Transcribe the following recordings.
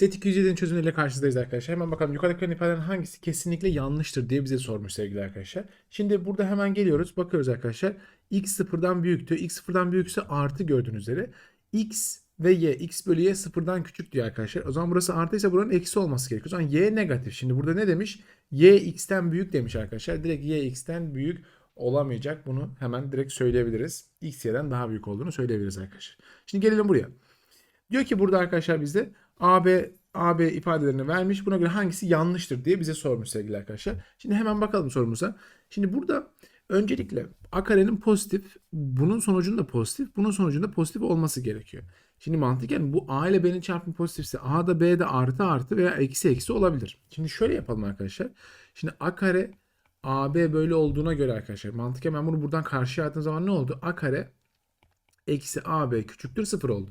Set 207'nin çözümleriyle karşınızdayız arkadaşlar. Hemen bakalım yukarıdaki ifadelerin hangisi kesinlikle yanlıştır diye bize sormuş sevgili arkadaşlar. Şimdi burada hemen geliyoruz. Bakıyoruz arkadaşlar. X sıfırdan büyüktü. X sıfırdan büyükse artı gördüğünüz üzere. X ve y. X bölü y sıfırdan küçük diyor arkadaşlar. O zaman burası artıysa buranın eksi olması gerekiyor. O zaman y negatif. Şimdi burada ne demiş? Y x'ten büyük demiş arkadaşlar. Direkt y x'ten büyük olamayacak. Bunu hemen direkt söyleyebiliriz. X y'den daha büyük olduğunu söyleyebiliriz arkadaşlar. Şimdi gelelim buraya. Diyor ki burada arkadaşlar bizde AB AB ifadelerini vermiş. Buna göre hangisi yanlıştır diye bize sormuş sevgili arkadaşlar. Şimdi hemen bakalım sorumuza. Şimdi burada öncelikle A karenin pozitif, bunun sonucunda pozitif, bunun sonucunda pozitif olması gerekiyor. Şimdi mantıken bu A ile B'nin çarpımı pozitifse A da B de artı artı veya eksi eksi olabilir. Şimdi şöyle yapalım arkadaşlar. Şimdi A kare AB böyle olduğuna göre arkadaşlar mantıken ben bunu buradan karşıya attığım zaman ne oldu? A kare eksi AB küçüktür sıfır oldu.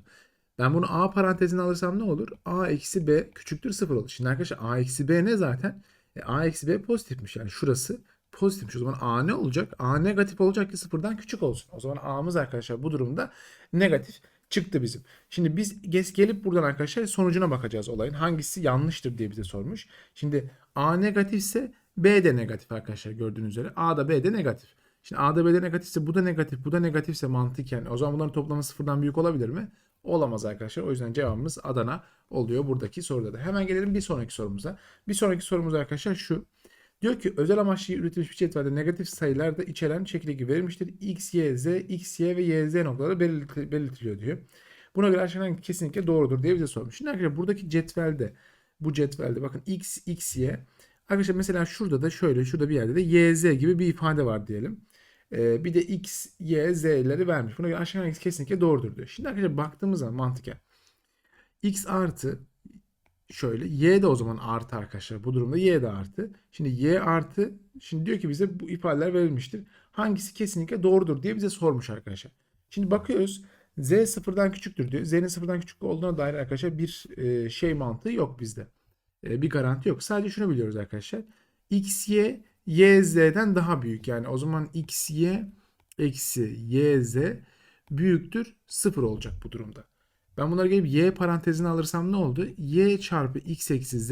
Ben bunu A parantezine alırsam ne olur? A eksi B küçüktür 0 olur. Şimdi arkadaşlar A eksi B ne zaten? E, A eksi B pozitifmiş. Yani şurası pozitifmiş. O zaman A ne olacak? A negatif olacak ki sıfırdan küçük olsun. O zaman A'mız arkadaşlar bu durumda negatif çıktı bizim. Şimdi biz gelip buradan arkadaşlar sonucuna bakacağız olayın. Hangisi yanlıştır diye bize sormuş. Şimdi A negatifse B de negatif arkadaşlar gördüğünüz üzere. A da B de negatif. Şimdi A'da B'de negatifse bu da negatif, bu da negatifse mantıken o zaman bunların toplamı sıfırdan büyük olabilir mi? Olamaz arkadaşlar. O yüzden cevabımız Adana oluyor buradaki soruda da. Hemen gelelim bir sonraki sorumuza. Bir sonraki sorumuz arkadaşlar şu. Diyor ki özel amaçlı üretilmiş bir cetvelde negatif sayılar da içeren şekilde gibi verilmiştir. X, Y, Z, X, Y ve Y, Z noktaları belirti- belirtiliyor diyor. Buna göre aşağıdan kesinlikle doğrudur diye bize sormuş. Şimdi arkadaşlar buradaki cetvelde bu cetvelde bakın X, X, Y. Arkadaşlar mesela şurada da şöyle şurada bir yerde de Y, Z gibi bir ifade var diyelim. Ee, bir de X, Y, Z'leri vermiş. Buna göre aşağıdan kesinlikle doğrudur diyor. Şimdi arkadaşlar baktığımız zaman mantıken X artı şöyle Y de o zaman artı arkadaşlar. Bu durumda Y de artı. Şimdi Y artı şimdi diyor ki bize bu ifadeler verilmiştir. Hangisi kesinlikle doğrudur diye bize sormuş arkadaşlar. Şimdi bakıyoruz. Z sıfırdan küçüktür diyor. Z'nin sıfırdan küçük olduğuna dair arkadaşlar bir e, şey mantığı yok bizde. E, bir garanti yok. Sadece şunu biliyoruz arkadaşlar. X, Y, Y, Z'den daha büyük. Yani o zaman X, Y eksi Y, Z büyüktür. Sıfır olacak bu durumda. Ben bunları gelip y parantezine alırsam ne oldu? y çarpı x eksi z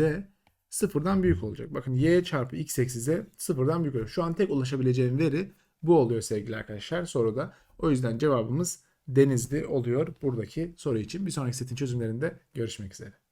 sıfırdan büyük olacak. Bakın y çarpı x eksi z sıfırdan büyük oluyor. Şu an tek ulaşabileceğim veri bu oluyor sevgili arkadaşlar soruda. O yüzden cevabımız denizli oluyor buradaki soru için. Bir sonraki setin çözümlerinde görüşmek üzere.